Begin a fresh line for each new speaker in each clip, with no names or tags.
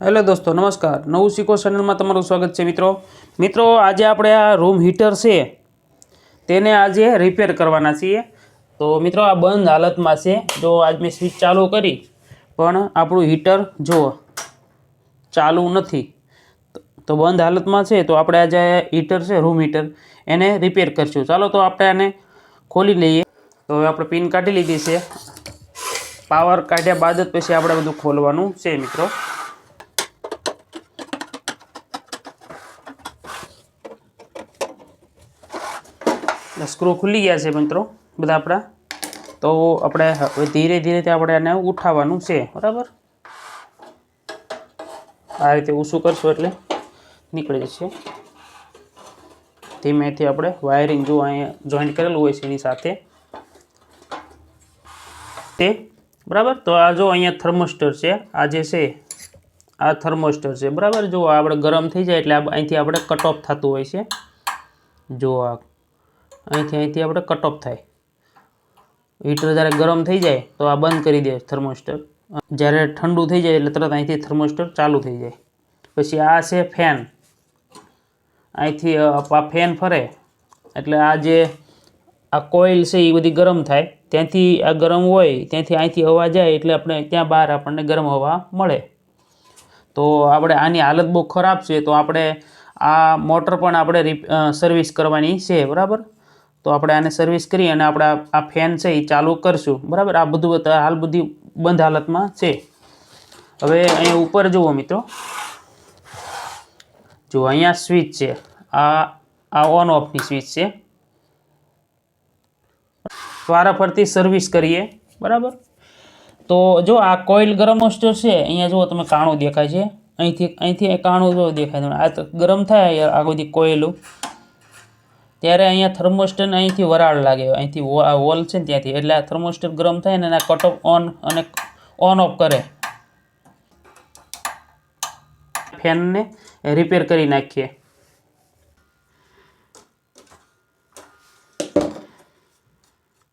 Hello દોસ્તો, નમસ્કાર. નવું શીખો ચેનલમાં તમારું સ્વાગત છે મિત્રો. મિત્રો, આજે આપણે આ રૂમ હીટર છે, તેને આજે રિપેર કરવાના છીએ. તો મિત્રો, આ બંધ હાલતમાં છે. જો આજ મેં સ્વિચ ચાલુ કરી, પણ આપણું હીટર જુઓ ચાલુ નથી, તો બંધ હાલતમાં છે, તો આપણે આજે હીટર છે રૂમ હીટર એને રિપેર કરશું. ચાલો તો આપણે આને ખોલી લઈએ. તો હવે આપણે પિન કાઢી લીધી છે. પાવર કાઢ્યા બાદ જ પછી આપણે બધું ખોલવાનું છે, મિત્રો. સ્ક્રૂ ખુલી ગયા છે મિત્રો, બધા આપણા. તો આપણે હવે ધીરે ધીરે તે આપણે આને ઉઠાવવાનું છે, બરાબર? આ રીતે ઊંચું કરશું એટલે નીકળી જશે. ધીમેથી આપણે વાયરિંગ જો અહીંયા જોઈન્ટ કરેલું હોય છે એની સાથે. તે, બરાબર? તો આ જો અહીંયા થર્મોસ્ટર છે, આ જે છે, આ થર્મોસ્ટર છે, બરાબર? જો આપણે ગરમ થઈ જાય એટલે અહીંથી આપણે કટ ઓફ થતું હોય છે. જો આ અહીંથી અહીંથી આપણે કટ ઓફ થાય. હીટર જ્યારે ગરમ થઈ જાય તો આ બંધ કરી દે થર્મોસ્ટર જ્યારે ઠંડુ થઈ જાય એટલે તરત અહીંથી થર્મોસ્ટર ચાલુ થઈ જાય. પછી આ છે ફેન અહીંથી આ ફેન ફરે. એટલે આ જે, આ કોઇલ છે એ બધી ગરમ થાય. ત્યાંથી આ ગરમ હોય, ત્યાંથી અહીંથી હવા જાય એટલે આપણે ત્યાં બહાર આપણને ગરમ હવા મળે. તો આપણે આની હાલત બહુ ખરાબ છે, તો આપણે આ મોટર પણ આપણે સર્વિસ કરવાની છે, બરાબર? તો આપણે આને સર્વિસ કરી અને આપણે આ- ફેન છે એ ચાલુ કરશું. બરાબર? આ બધું હાલ બધી બંધ હાલતમાં છે. હવે અહીંયા ઉપર જુઓ મિત્રો. જો અહીંયા સ્વિચ છે. આ આ ઓન ઓફની સ્વિચ છે. વારાફરતી સર્વિસ કરીએ. બરાબર? તો જો આ કોઇલ ગરમ મોસ્ટર છે, અહીંયા જુઓ તમે કાણું દેખાય છે. અહીંથી અહીંથી કાણું જો દેખાય તમને. આ ગરમ થાય, આ બધી કોઇલું ત્યારે અહીંયા થર્મોસ્ટર અહીંથી વરાળ લાગે. અહીંથી આ વોલ છે ને ત્યાંથી. એટલે આ થર્મોસ્ટર ગરમ થાય ને એના કટ ઓફ ઓન અને ઓન ઓફ કરે. ફેનને રિપેર કરી નાખીએ.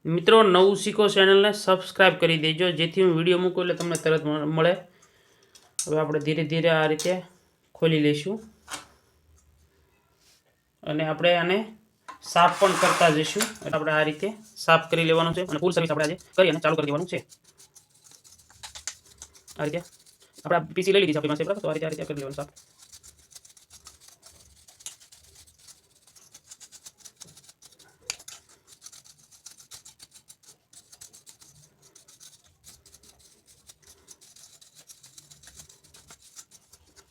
મિત્રો, નવું શીખો ચેનલને સબસ્ક્રાઈબ કરી દેજો. જેથી હું વીડિયો મૂકું એટલે તમને તરત મળે. હવે આપણે ધીરે ધીરે આ રીતે ખોલી લઈશું. અને આપણે આને સાફ પણ કરતા જઈશું. એટલે આપણે આ રીતે સાફ કરી લેવાનું છે અને ફૂલ સર્વિસ આપણે આજે કરી અને ચાલુ કરી દેવાનું છે. આ રીતે આપણે પીસી લઈ લીધી છે આપણી પાસે, બરાબર? તો આ રીતે આ રીતે કરી લેવાનું સાફ.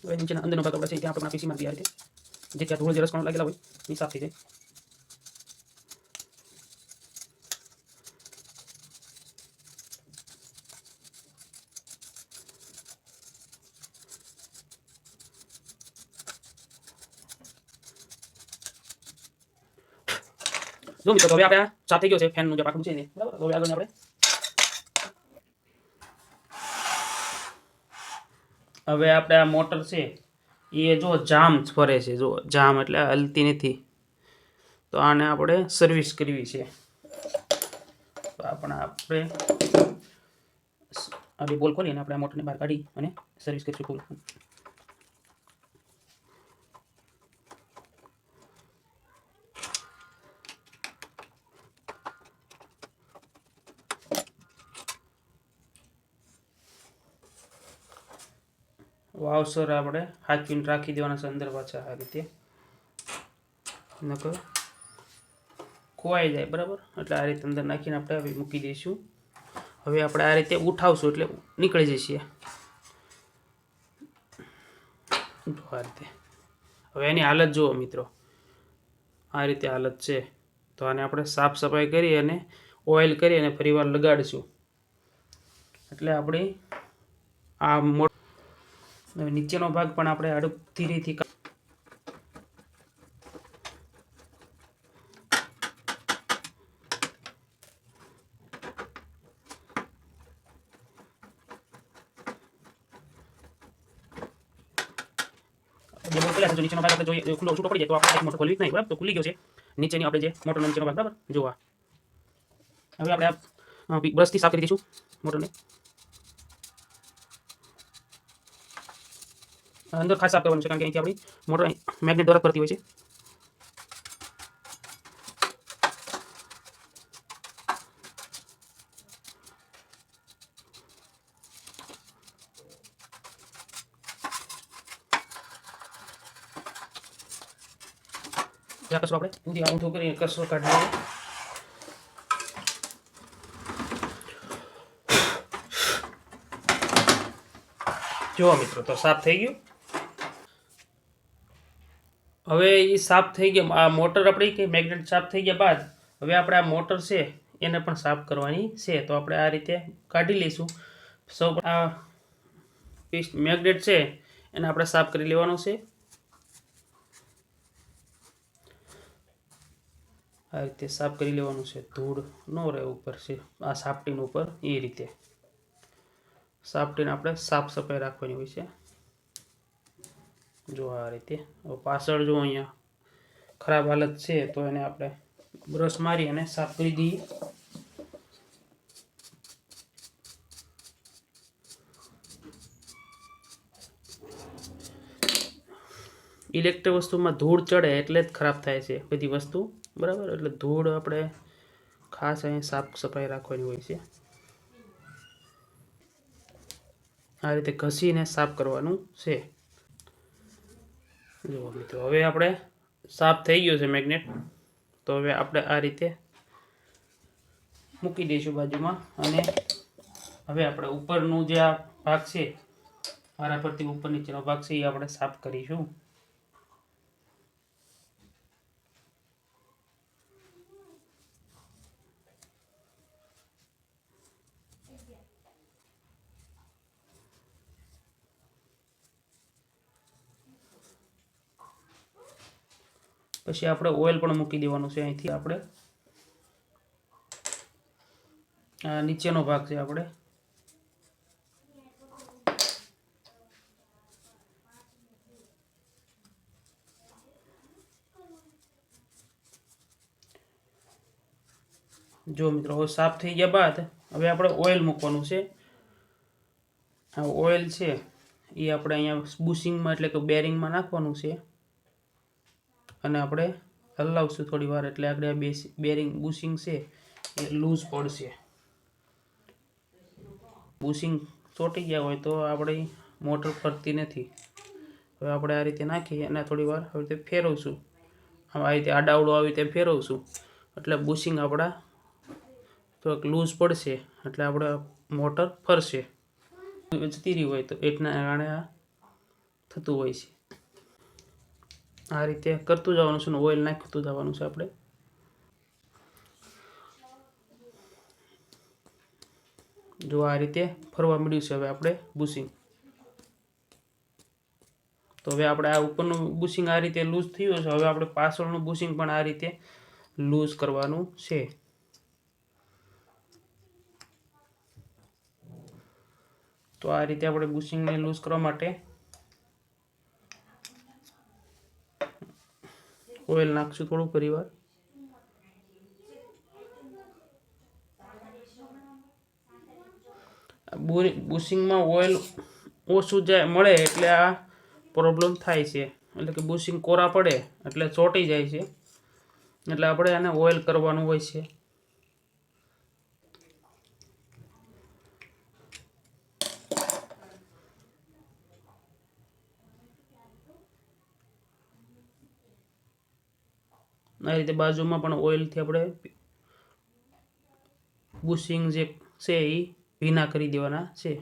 હવે નીચેના અંદરનો ભાગ આપણે છે, ત્યાં આપણે પીસી માં આ રીતે. જે ત્યાં ધૂળ જે રસકણો લાગેલા હોય, એ સાફ થઈ જાય. જો મિત્રો હવે આપણે આ થઈ ગયો છે ફેનનું જે પાકડું છે એને બરાબર? હવે આગળ આપણે હવે આપણે આ મોટર છે, એ જો જામ ફરે છે, જો જામ એટલે હલતી નથી. તો આને આપણે સર્વિસ કરવી છે. તો આપણે આપણે આ બોલ ખોલીને આપણે આ મોટરને બહાર કાઢી અને સર્વિસ કરીશું ફૂલ વાવસર આપણે હાચવીને રાખી દેવાના છે અંદર પાછા આ રીતે. નકર ખોવાઈ જાય, બરાબર? એટલે આ રીતે અંદર નાખીને આપણે મૂકી દઈશું. હવે આપણે આ રીતે ઉઠાવશું એટલે નીકળી જશે આ રીતે. હવે એની હાલત જુઓ મિત્રો. આ રીતે હાલત છે. તો આને આપણે સાફ સફાઈ કરી અને ઓઇલ કરી અને ફરીવાર લગાડીશું. એટલે આપણી આ મો હવે નીચેનો ભાગ પણ આપણે આડું ધીરેથી નીચેનો ભાગ આપણે જોઈએ ખુલ્લો છૂટો પડી જાય તો આપણે એક મોટર ખોલવી જ નહીં, બરાબર? તો ખુલી ગયો છે. નીચેની આપણે જે મોટરનો નીચેનો ભાગ, બરાબર? જોવા હવે આપણે બ્રશથી સાફ કરી દઈશું મોટરને. અંદર ખાસ સાફ છે કારણ કે અહીંથી આપણી મોટર મેગ્નેટ દ્વારા ફરતી હોય છે. લઈએ મિત્રો, તો સાફ થઈ ગયું. હવે એ સાફ થઈ ગયા. આ મોટર આપણી કે મેગ્નેટ સાફ થઈ ગયા બાદ હવે આપણે આ મોટર છે એને પણ સાફ કરવાની છે. તો આપણે આ રીતે કાઢી લઈશું. સૌ આ મેગ્નેટ છે એને આપણે સાફ કરી લેવાનું છે. આ રીતે સાફ કરી લેવાનું છે. ધૂળ ન રહે ઉપર છે. આ સાપટીન ઉપર એ રીતે. સાપટીને આપણે સાફ સફાઈ રાખવાની હોય છે. જો આ રીતે. પાછળ જો અહીંયા ખરાબ હાલત છે, તો એને આપણે બ્રશ મારી અને સાફ કરી દઈએ. ઇલેક્ટ્રિક વસ્તુમાં ધૂળ ચડે એટલે જ ખરાબ થાય છે બધી વસ્તુ. બરાબર? એટલે ધૂળ આપણે ખાસ અહીં સાફ સફાઈ રાખવાની હોય છે. આ રીતે ઘસીને સાફ કરવાનું છે. જુઓ મિત્રો, હવે આપણે સાફ થઈ ગયો છે મેગ્નેટ. તો હવે આપણે આ રીતે મૂકી દઈશું બાજુમાં અને હવે આપણે ઉપરનું જે આ ભાગ છે, મારા પરથી ઉપર નીચેનો ભાગ છે, એ આપણે સાફ કરીશું. પછી આપણે ઓઇલ પણ મૂકી દેવાનું છે અહીંથી આપણે. આ નીચેનો ભાગ છે આપણે. જો મિત્રો, હવે સાફ થઈ ગયા બાદ હવે આપણે ઓઇલ મૂકવાનું છે. આ ઓઇલ છે, એ આપણે અહીંયા બુશિંગમાં એટલે કે બેરિંગમાં નાખવાનું છે. અને આપણે હલાવશું થોડી વાર, એટલે આપણે આ બેરિંગ, બુશિંગ છે, એ લૂઝ પડશે. બુશિંગ ચોટી ગયા હોય તો આપણે મોટર ફરતી નથી. હવે આપણે આ રીતે નાખી અને થોડી વાર આવી રીતે ફેરવશું. આ રીતે આડાવડો આવી રીતે ફેરવશું. એટલે બુશિંગ આપણા થોડોક લૂઝ પડશે, એટલે આપણે મોટર ફરશે. જતી રહી હોય તો એટલા કારણે આ થતું હોય છે. આ રીતે કરતું જવાનું છે ઓઇલ નાખતું જવાનું છે આપણે. જો આ રીતે ફરવા મળ્યું છે હવે આપણે બુશિંગ. તો હવે આપણે આ ઉપરનું બુશિંગ આ રીતે લૂઝ થયું છે હવે આપણે પાછળનું બુશિંગ પણ આ રીતે લૂઝ કરવાનું છે. તો આ રીતે આપણે બુશિંગને લૂઝ કરવા માટે ઓઇલ નાખશું થોડું પરિવાર? બુશિંગમાં ઓઇલ ઓછું જાય, મળે એટલે આ પ્રોબ્લેમ થાય છે. એટલે કે બુશિંગ કોરા પડે એટલે ચોંટી જાય છે. એટલે આપણે આને ઓઇલ કરવાનું હોય છે. આ રીતે બાજુમાં પણ ઓઇલથી આપણે બુશિંગ જે છે એ ભીના કરી દેવાના છે.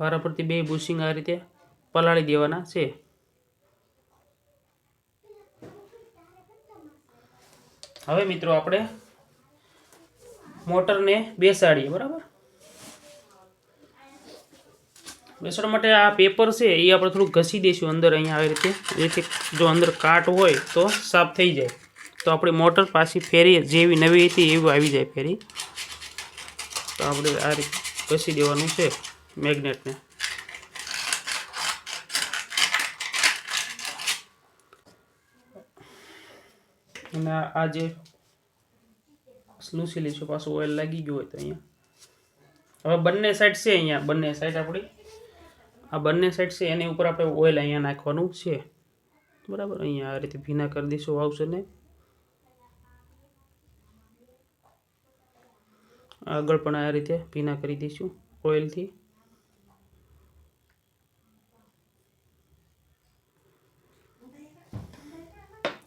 વારા પરથી બે બુશિંગ આ રીતે પલાળી દેવાના છે. હવે મિત્રો આપણે મોટરને બેસાડીએ, બરાબર? બેસવા માટે આ પેપર છે, એ આપણે થોડું ઘસી દઈશું અંદર અહીંયા આવી રીતે. જેથી જો અંદર કાટ હોય તો સાફ થઈ જાય. તો આપણી મોટર પાછી ફેરી જેવી નવી હતી એવી આવી જાય ફેરી. તો આપણે આ રીતે ઘસી દેવાનું છે મેગ્નેટને. અને આ- જે સ્લુસી લઈશું પાછું ઓઇલ લાગી ગયું હોય તો અહીંયા. હવે બંને સાઈડ છે અહીંયા, બંને સાઈડ આપણી. આ બંને સાઈડ છે, એની ઉપર આપણે ઓઇલ અહીંયા નાખવાનું છે. બરાબર? અહીંયા આ રીતે ભીના કરી દઈશું વાવશરને આગળ પણ આ રીતે ભીના કરી દઈશું ઓઇલથી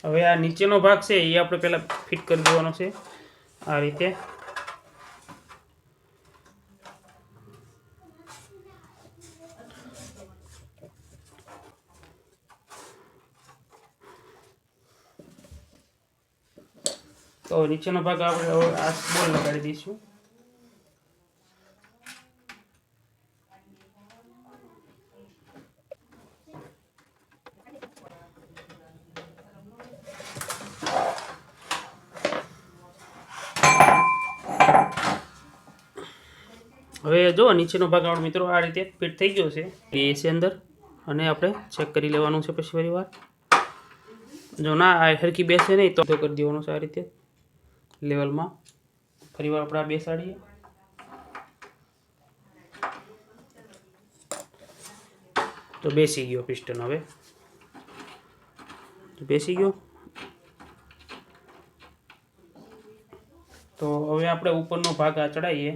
હવે આ નીચેનો ભાગ છે, એ આપણે પહેલાં ફિટ કરી દેવાનો છે. આ રીતે તો નીચેનો ભાગ આપણે આ બોલ લગાડી દઈશું. હવે જો, નીચેનો ભાગ આપણો મિત્રો આ રીતે ફિટ થઈ ગયો છે. એ છે અંદર, અને આપણે ચેક કરી લેવાનું છે પછી ફરી વાર. જો ના, આ હરકી બેસે નહીં તો કરી દેવાનું છે આ રીતે. લેવલમાં. ફરી વાર આપણે આ બેસાડીએ. તો બેસી ગયો પિસ્ટન હવે. તો બેસી ગયો. તો હવે આપણે ઉપરનો ભાગ આ ચડાવીએ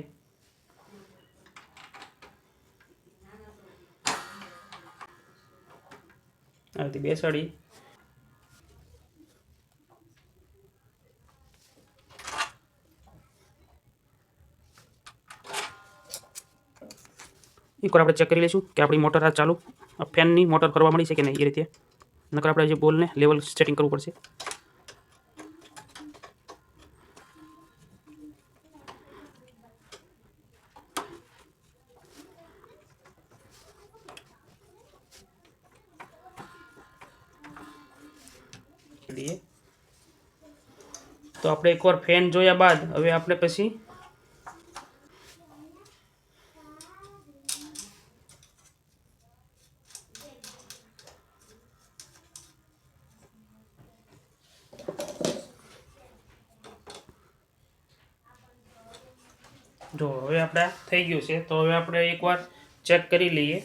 આ રીતે બેસાડી. એકવાર આપણે ચેક કરી લઈશું કે આપણી મોટર આ ચાલુ ફેનની મોટર કરવા મળી છે કે નહીં એ રીતે. નકર આપણે જે બોલને લેવલ સેટિંગ કરવું પડશે. તો આપણે એકવાર ફેન જોયા બાદ, હવે આપણે પછી જો, હવે આપણે થઈ ગયું છે. તો હવે આપણે એકવાર ચેક કરી લઈએ.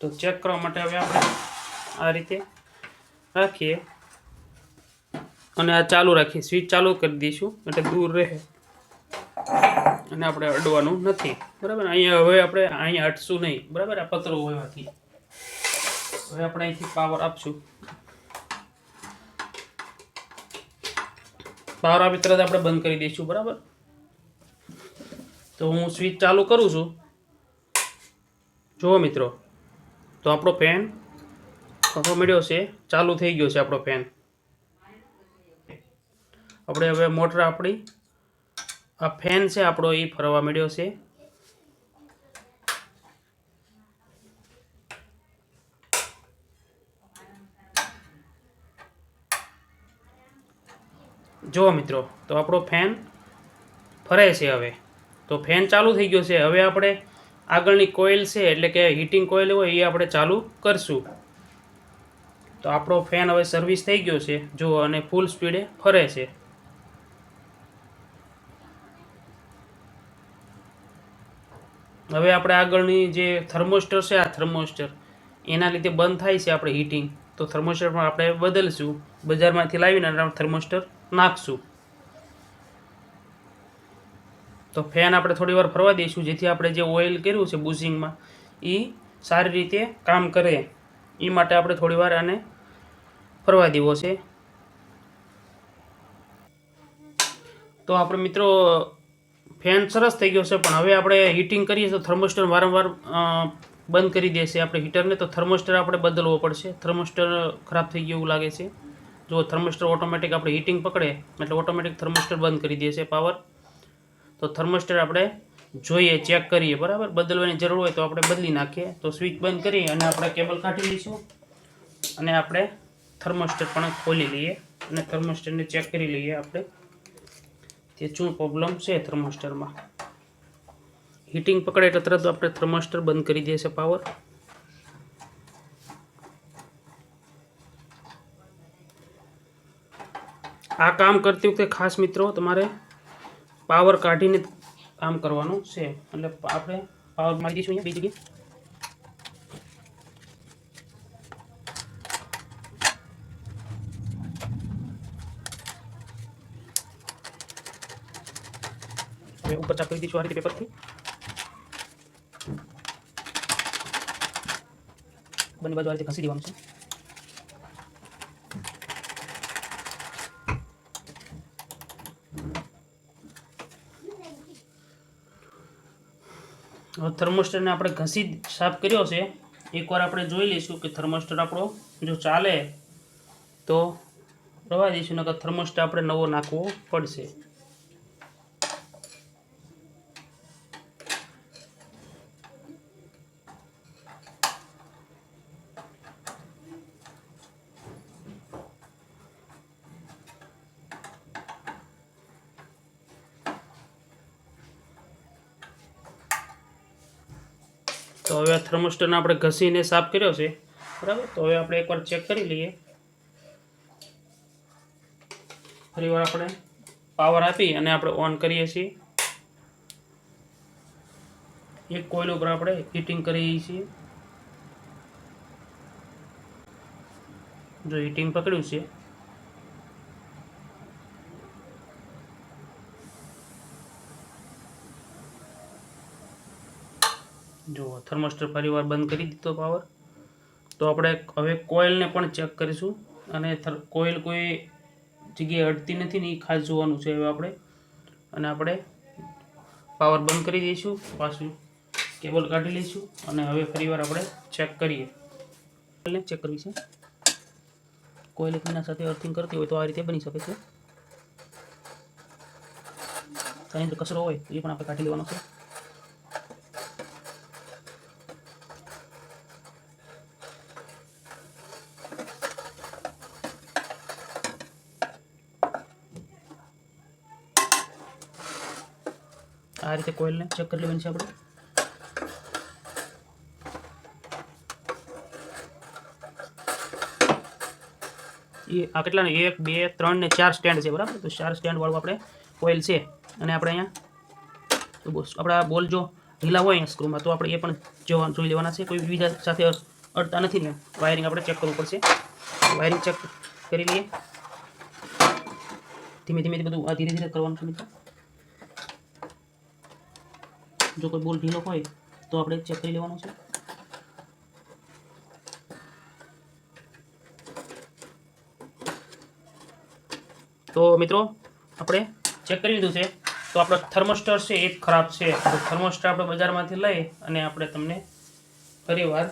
તો ચેક કરવા માટે હવે આપણે આ રીતે રાખીએ. અને આ ચાલુ રાખીએ. સ્વિચ ચાલુ કરી દઈશું. એટલે દૂર રહે. અને આપણે અડવાનું નથી. બરાબર? અહીંયા હવે આપણે અહીંયા અટશું નહીં. બરાબર? આ પતરો હોવાથી હવે આપણે અહીંથી પાવર આપશું. પાવર આપી તરત આપણે બંધ કરી દઈશું. બરાબર? તો હું સ્વિચ ચાલુ કરું છું. જુઓ મિત્રો, તો આપણો ફેન ખફો મળ્યો છે, ચાલુ થઈ ગયો છે આપણો ફેન આપણે હવે મોટર આપણી, આ ફેન છે આપણો, એ ફરવા મળ્યો છે. જુઓ મિત્રો, તો આપણો ફેન ફરે છે હવે. તો ફેન ચાલુ થઈ ગયો છે. હવે આપણે આગળની કોઇલ છે, એટલે કે હીટિંગ કોઇલ હોય, એ આપણે ચાલુ કરશું. તો આપણો ફેન હવે સર્વિસ થઈ ગયો છે જુઓ અને ફૂલ સ્પીડે ફરે છે. હવે આપણે આગળની જે થર્મોસ્ટર છે, આ થર્મોસ્ટર, એના લીધે બંધ થાય છે આપણે હીટિંગ. તો થર્મોસ્ટર પણ આપણે બદલશું. બજારમાંથી લાવીને થર્મોસ્ટર નાખશું. તો ફેન આપણે થોડી વાર ફરવા દઈશું, જેથી આપણે જે ઓઇલ કર્યું છે બુઝિંગમાં એ સારી રીતે કામ કરે. એ માટે આપણે થોડી વાર આને ફરવા દેવો છે. તો આપણે મિત્રો ફેન સરસ થઈ ગયો છે, પણ હવે આપણે હીટિંગ કરીએ તો થર્મોસ્ટર વારંવાર બંધ કરી દેશે આપણે હીટરને તો થર્મોસ્ટર આપણે બદલવો પડશે. થર્મોસ્ટર ખરાબ થઈ ગયું લાગે છે. જો થર્મોસ્ટર ઓટોમેટિક આપણે હીટિંગ પકડે, એટલે ઓટોમેટિક થર્મોસ્ટર બંધ કરી દેશે પાવર તો થર્મોસ્ટેટ આપણે જોઈએ ચેક કરીએ, બરાબર? બદલવાની જરૂર હોય તો આપણે બદલી નાખીએ. તો સ્વિચ બંધ કરી અને આપણે કેબલ કાઢી લઈશું. અને આપણે થર્મોસ્ટેટ પણ ખોલી લઈએ અને થર્મોસ્ટેટને ચેક કરી લઈએ આપણે. તે શું પ્રોબ્લેમ છે થર્મોસ્ટરમાં હીટિંગ પકડે એટલે તરત આપણે થર્મોસ્ટર બંધ કરી દેશે પાવર આ કામ કરતી વખતે ખાસ મિત્રો, તમારે પાવર કાઢીને કામ કરવાનું છે. એટલે આપણે પાવર મારી દઈશું અહીંયા બીજી જગ્યાએ. ઉપર ચાપ કરી દઈશું આ રીતે પેપરથી. બંને બાજુ આ રીતે ઘસી દેવાનું છે. હવે થર્મોસ્ટેટને આપણે ઘસી સાફ કર્યો છે, એકવાર આપણે જોઈ લઈશું કે થર્મોસ્ટર આપણો જો ચાલે તો રવા દઈશું, નકર થર્મોસ્ટર આપણે નવો નાખવો પડશે. તો હવે આ થર્મોસ્ટરને આપણે ઘસીને સાફ કર્યો છે. બરાબર? તો હવે આપણે એકવાર ચેક કરી લઈએ. ફરીવાર આપણે પાવર આપી અને આપણે ઓન કરીએ છીએ. એક કોઈલ ઉપર આપણે હીટિંગ કરીએ છીએ. જો હીટિંગ પકડ્યું છે જો થર્મોસ્ટર ફરીવાર બંધ કરી દીધો પાવર તો આપણે હવે કોઇલને પણ ચેક કરીશું. અને કોઇલ કોઈ જગ્યાએ અડતી નથી ને એ ખાસ જોવાનું છે હવે આપણે. અને આપણે પાવર બંધ કરી દઈશું, પાછું કેબલ કાઢી લઈશું અને હવે ફરીવાર આપણે ચેક કરીએ. કોઇલને ચેક કરવી છે. કોઇલ એકબીના સાથે અર્થિંગ કરતી હોય તો આ રીતે બની શકે છે. અંદર કચરો હોય એ પણ આપણે કાઢી લેવાનો છે. આ રીતે કોઇલને ચેક કરી લેવાની છે આપણે. એ આ કેટલા ને એક, બે, ત્રણ ને ચાર સ્ટેન્ડ છે, બરાબર? તો ચાર સ્ટેન્ડ વાળું આપણે કોઇલ છે. અને આપણે અહીંયા આપણા બોલ જો ઢીલા હોય સ્ક્રૂમાં તો આપણે એ પણ જોવા, જોઈ લેવાના છે. કોઈ બીજા સાથે અડતા નથી ને. વાયરિંગ આપણે ચેક કરવું પડશે. વાયરિંગ ચેક કરી લઈએ. ધીમે ધીમે બધું આ ધીરે ધીરે કરવાનું છે મિત્રો. જો કોઈ બોલ ઢીલો હોય, તો આપણે ચેક કરી લેવાનો છે. તો મિત્રો, આપણે ચેક કરી લીધું છે. તો આપણો થર્મોસ્ટર છે એ ખરાબ છે. તો થર્મોસ્ટર આપણે બજારમાંથી લઈ અને આપણે તમને ફરીવાર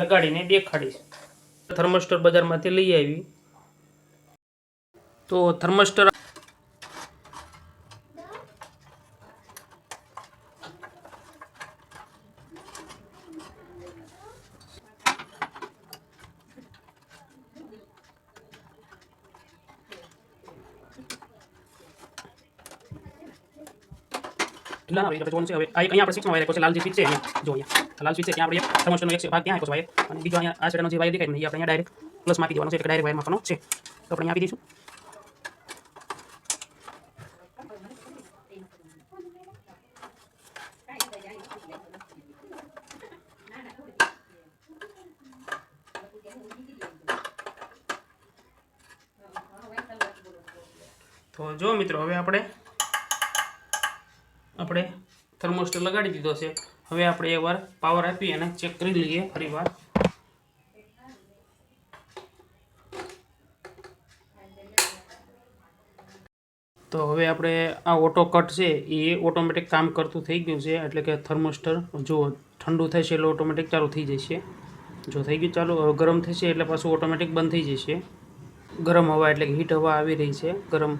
લગાડીને દેખાડીશ. થર્મોસ્ટર બજારમાંથી લઈ આવી. તો થર્મોસ્ટર ના ભાઈ જોવાનું છે. હવે અહીંયા આપણે સિક્સમાં વાયર લાલ જે સ્વિચ છે અહીંયા. લાલ સ્વિચ છે ત્યાં આપણે થર્મોસ્ટરનો એક ભાગ ત્યાં આપ્યો છે બીજો આ સાઈડનો જે દેખાય ને આપણે ડાયરેક્ટ પ્લસ માપી દેવાનો છે, એટલે ડાયરેક્ટ વાયર માપવાનો છે. તો આપણે અહીંયા આપી દઈશું તો જો મિત્રો હવે આપણે આપણે લગાડી દીધો છે. હવે આપણે એકવાર પાવર આપી અને ચેક કરી લઈએ ફરીવાર. તો હવે આપણે આ ઓટો કટ છે, એ ઓટોમેટિક કામ કરતું થઈ ગયું છે, એટલે કે થર્મોસ્ટર જો ઠંડુ થશે એટલે ઓટોમેટિક ચાલુ થઈ જશે જો થઈ ગયું ચાલુ ગરમ થશે એટલે પાછું ઓટોમેટિક બંધ થઈ જશે ગરમ હવા એટલે કે હીટ હવા આવી રહી છે, ગરમ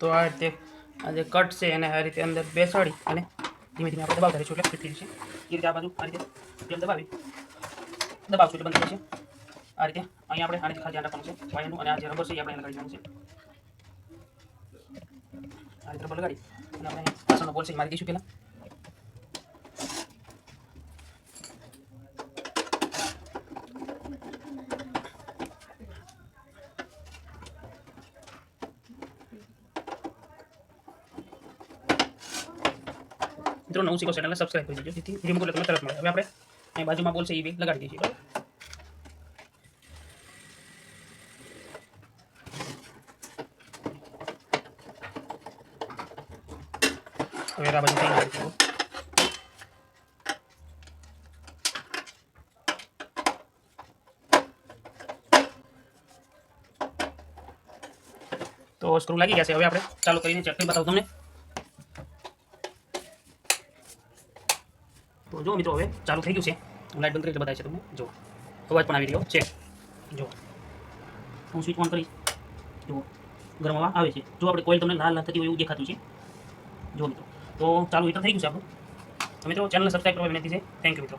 તો આ રીતે આ જે કટ છે એને આ રીતે અંદર બેસાડી અને ધીમે ધીમે આપણે દબાવતા રહીશું એટલે ફિટ થઈ જશે એ રીતે આ બાજુ આ રીતે જેમ દબાવી દબાવશું એટલે બંધ થઈ જશે આ રીતે અહીંયા આપણે આને ખાસ ધ્યાન રાખવાનું છે. વાયરનું અને આ જે રબર છે એ આપણે લગાડી દેવાનું છે. આ રીતે રબર લગાડી અને આપણે પાછળનો બોલ છે મારી દઈશું પહેલાં. મિત્રો, નવું શીખો ચેનલને સબસ્ક્રાઈબ કરી દેજો. જેથી વીડિયો મોકલે તમને તરત મળે. હવે આપણે અહીં બાજુમાં બોલશે એ બી, લગાડી દઈશું બરાબર. તો સ્ક્રૂ લાગી ગયા છે. હવે આપણે ચાલુ કરીને ચટણી બતાવું તમને. જો મિત્રો હવે ચાલુ થઈ ગયું છે. હું લાઇટ બંધ કરી બતાવી છે તમને. જો અવાજ પણ આવી રહ્યો છે. જો હું સ્વિચ ઓન કરીશ. જો ગરમ આવે છે. જો આપણે કોઈલ તમને લાલ લાલ થતી હોય એવું દેખાતું છે. જો મિત્રો. તો ચાલુ હીટર થઈ ગયું છે આપણું. મિત્રો ચેનલ સબસ્ક્રાઈબ કરવા વિનંતી છે. થેન્ક યુ મિત્રો.